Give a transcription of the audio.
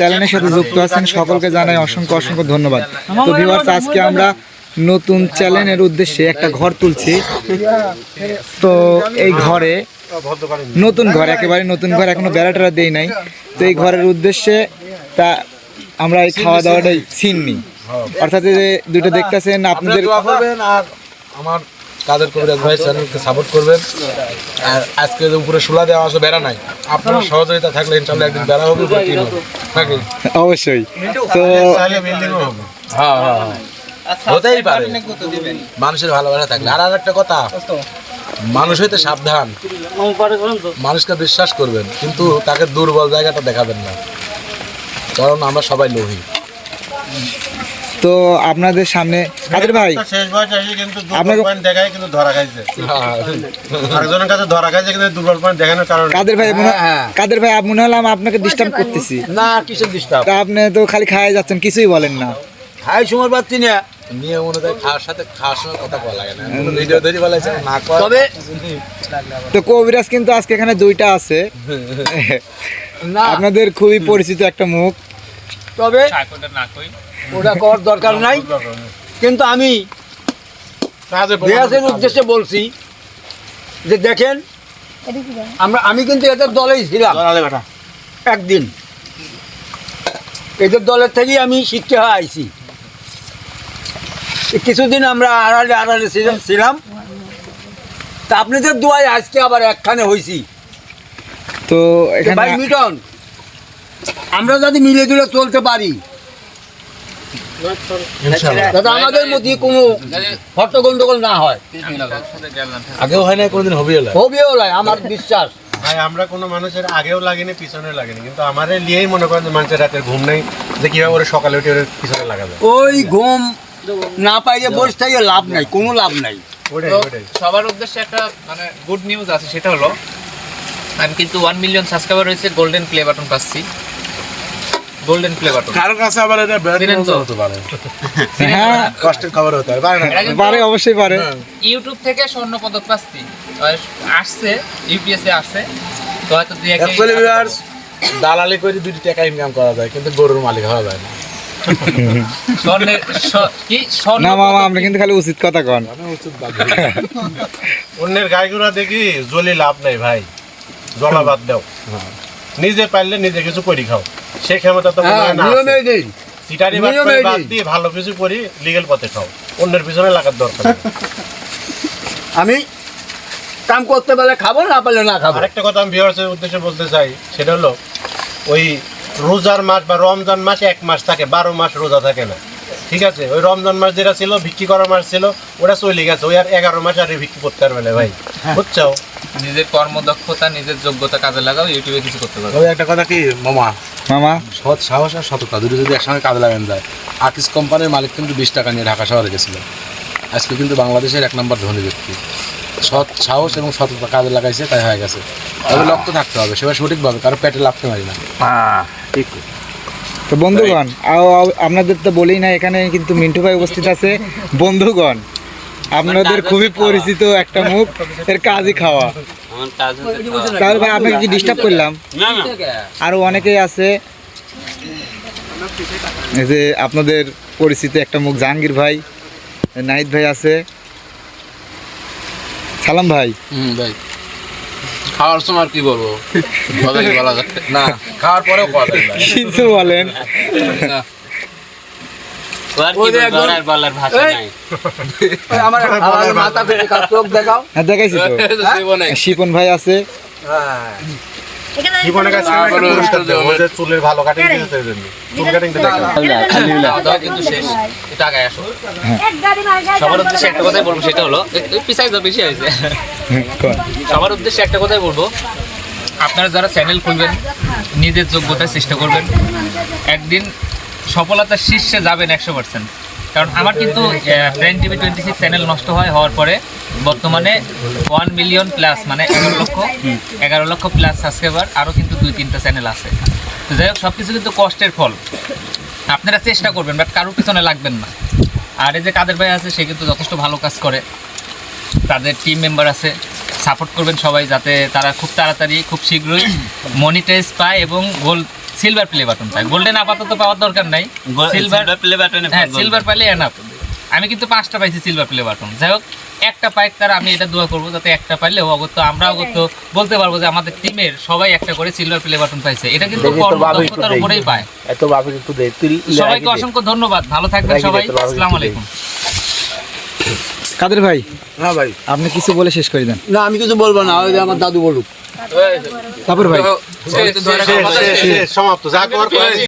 চ্যানেলের সাথে যুক্ত আছেন সকলকে জানাই অসংখ্য অসংখ্য ধন্যবাদ। তো ভিউয়ার্স আজকে আমরা নতুন চ্যানেলের উদ্দেশ্যে একটা ঘর তুলছি। তো এই ঘরে নতুন ঘর একেবারে নতুন ঘর এখনও বেড়া টেরা দেই নাই। তো এই ঘরের উদ্দেশ্যে তা আমরা এই খাওয়া দাওয়াটাই ছিননি অর্থাৎ এই যে দুটো দেখতেছেন আপনাদের আমার কাদের কবিরাজ ভাই চ্যানেলকে সাপোর্ট করবেন। আর আজকে যে উপরে শোলা দেওয়া আছে বেড়া নাই। আপনার সহযোগিতা থাকলে ইনশাল্লাহ একদিন বেড়া হবে নাকি? অবশ্যই। তো হ্যাঁ হ্যাঁ হ্যাঁ। হতেই পারে। মানুষের ভালোবাসা থাকলে। আর আর একটা কথা মানুষ হইতে সাবধান। মানুষকে বিশ্বাস করবেন কিন্তু তাকে দুর্বল জায়গাটা দেখাবেন না। কারণ আমরা সবাই লোভী। তো আপনাদের সামনে কাদের ভাই শেষ বয়সে এসে কিন্তু আপনাকে- পয়েন্ট দেখায় কিন্তু ধরা খাইছে। আরেকজনের কাছে ধরা খাইছে কিন্তু দুর্বল পয়েন্ট দেখানোর কারণে কাদের ভাই মনে হ্যাঁ। কাদের ভাই মনে হলো আমি আপনাকে ডিস্টার্ব করতেছি। না কিসের ডিস্টার্ব তা আপনি তো খালি খাওয়াই যাচ্ছেন কিছুই বলেন না। খাই সময় পাচ্ছি না। নিয়ম অনুযায়ী খাওয়ার সাথে খাওয়ার সময় কথা বলা লাগে না। ভিডিও ধরে বলেছে না তবে তো কবিরাজ কিন্তু আজকে এখানে দুইটা আছে। না। আপনাদের খুবই পরিচিত একটা মুখ। তবে ওটা করার দরকার নাই। কিন্তু আমি রিয়াজের উদ্দেশ্যে বলছি যে দেখেন আমরা আমি কিন্তু এদের দলেই ছিলাম। একদিন। এদের দলের থেকেই আমি শিক্ষা হয়ে আইছি এই কিছুদিন আমরা আড়ালে আড়ালে ছিলাম- ছিলাম। তা আপনাদের দোয়ায় আজকে আবার একখানে হয়েছি তো ভাই মিটন আমরা যদি মিলে জুলে চলতে পারি যাতে আমাদের মধ্যে কোনো হট্ট না হয়। আগেও হয় না কোনোদিন হবে হবেও নয় আমার বিশ্বাস। ভাই আমরা কোনো মানুষের আগেও লাগেনি পিছনে লাগেনি। কিন্তু আমাদের নিয়েই মনে করেন যে মানুষের রাতের ঘুম নেই যে কীভাবে ওরা সকালে উঠে ওর পিছনে লাগাবে। ওই ঘুম না পাইলে বসে থেকে লাভ নাই কোনো লাভ নাই। সবার উদ্দেশ্যে একটা মানে গুড নিউজ আছে সেটা হলো আমি কিন্তু ওয়ান মিলিয়ন সাবস্ক্রাইবার রয়েছে গোল্ডেন প্লে বাটন পাচ্ছি। গোল্ডেন প্লে বাটন কারও কাছে আবার এটা তো? হতে পারে। হ্যাঁ। কষ্টের খবর হতে পারে। পারে না। পারে অবশ্যই পারে। ইউটিউব থেকে স্বর্ণ পদক পাচ্ছি। আসছে ইউপিএসএ আসছে। তো হয়তো দুই এক অ্যাকচুয়ালি ভিউয়ার্স দালালি করে দুটি টাকা ইনকাম করা যায় কিন্তু গরুর মালিক হওয়া যায় না। না মামা আপনি কিন্তু খালি উচিত কথা কন। উচিত বাদ অন্যের গাইগুলা দেখি জ্বলি লাভ নাই ভাই। জ্বলা বাদ দাও। নিজে পারলে নিজে কিছু করি খাও। সেই ক্ষমতা তো হ্যাঁ হয় সিটারি বাদ। দিয়ে ভালো কিছু করি লিগেল পথে খাও। অন্যের পিছনে লাগার দরকার আমি কাম করতে পারলে খাব না পারলে না খাব? আরেকটা কথা আমি ভিউয়ার্সের উদ্দেশ্যে বলতে চাই সেটা হলো ওই রোজার মাস বা রমজান মাসে এক মাস থাকে বারো মাস রোজা থাকে না। ঠিক আছে? ওই রমজান মাস যেটা ছিল বিক্রি করার মাস ছিল ওটা চলে গেছে। ওই আর এগারো মাস আর বিক্রি করতে পারবে না ভাই। বুঝছ? নিজের কর্মদক্ষতা নিজের যোগ্যতা কাজে লাগাও ইউটিউবে কিছু করতে পারবে তবে একটা কথা কি মামা? মামা? সৎ সাহস আর সততা দুটো যদি একসঙ্গে কাজে লাগানো যায় আর্টিস কোম্পানির মালিক কিন্তু বিশ টাকা নিয়ে ঢাকা শহরে গেছিল। আজকে কিন্তু বাংলাদেশের এক নম্বর ধনী ব্যক্তি। সৎ সাহস এবং সততা কাজে লাগাইছে তাই হয়ে গেছে। তবে লক্ষ্য থাকতে হবে সেটা সঠিকভাবে কারও পেটে লাভতে পারি না। ঠিক। তো বন্ধুগণ আপনাদের তো বলেই না এখানে কিন্তু মিন্টু ভাই উপস্থিত আছে। বন্ধুগণ আপনাদের খুবই পরিচিত একটা মুখ এর কাজই খাওয়া। তাহলে ভাই আপনাকে কি ডিস্টার্ব করলাম? আরও অনেকেই আছে। এই যে আপনাদের পরিচিত একটা মুখ জাহাঙ্গীর ভাই নাহিদ ভাই আছে। সালাম ভাই। হুম ভাই। খাওয়ার সময় আর কি বলব? কথা না খাওয়ার পরেও। কিছু বলেন। শিপন ভাই আছে। জীবনের কাছে পুরস্কার দেবো, দেবো। চুলের ভালো কাটিং দিতে জন্য চুল কাটিং দিতে কিন্তু শেষ। এটা আগে আসো। সবার উদ্দেশ্যে একটা কথাই বলব সেটা হলো বেশি হয়েছে। সবার উদ্দেশ্যে একটা কথাই বলব আপনারা যারা চ্যানেল খুলবেন নিজের যোগ্যতায় চেষ্টা করবেন। একদিন সফলতার শীর্ষে যাবেন একশো পার্সেন্ট কারণ আমার কিন্তু brain TV twenty six channel নষ্ট হয় হওয়ার পরে বর্তমানে ওয়ান মিলিয়ন প্লাস মানে এগারো লক্ষ এগারো লক্ষ প্লাস সাবস্ক্রাইবার আরও কিন্তু দুই তিনটা চ্যানেল আছে। তো যাই হোক সব কিছু কিন্তু কষ্টের ফল। আপনারা চেষ্টা করবেন বাট কারোর পিছনে লাগবেন না। আর এই যে কাদের ভাই আছে সে কিন্তু যথেষ্ট ভালো কাজ করে। তাদের টিম মেম্বার আছে। সাপোর্ট করবেন সবাই যাতে তারা খুব তাড়াতাড়ি খুব শীঘ্রই মনিটাইজ পায় এবং গোল সিলভার প্লে বাটন পায় গোল্ডেন আপাতত পাওয়ার দরকার নাই। সিলভার প্লে বাটনে হ্যাঁ সিলভার পাইলে এনাফ আমি কিন্তু পাঁচটা পাইছি সিলভার প্লে বাটন যাই হোক একটা পাইক তার আমি এটা দোয়া করব যাতে একটা পাইলে অগত্য আমরা অগত্য বলতে পারব যে আমাদের টিমের সবাই একটা করে সিলভার প্লে বাটন পাইছে। এটা কিন্তু কর্মদক্ষতার উপরেই পায়। এত বাপে তুই সবাইকে অসংখ্য ধন্যবাদ। ভালো থাকবেন সবাই। আসসালামু আলাইকুম। কাদের ভাই? হ্যাঁ ভাই। আপনি কিছু বলে শেষ করে দেন। না আমি কিছু বলব না আমার দাদু বলুক। তারপর ভাই। সমাপ্ত। যা করার করে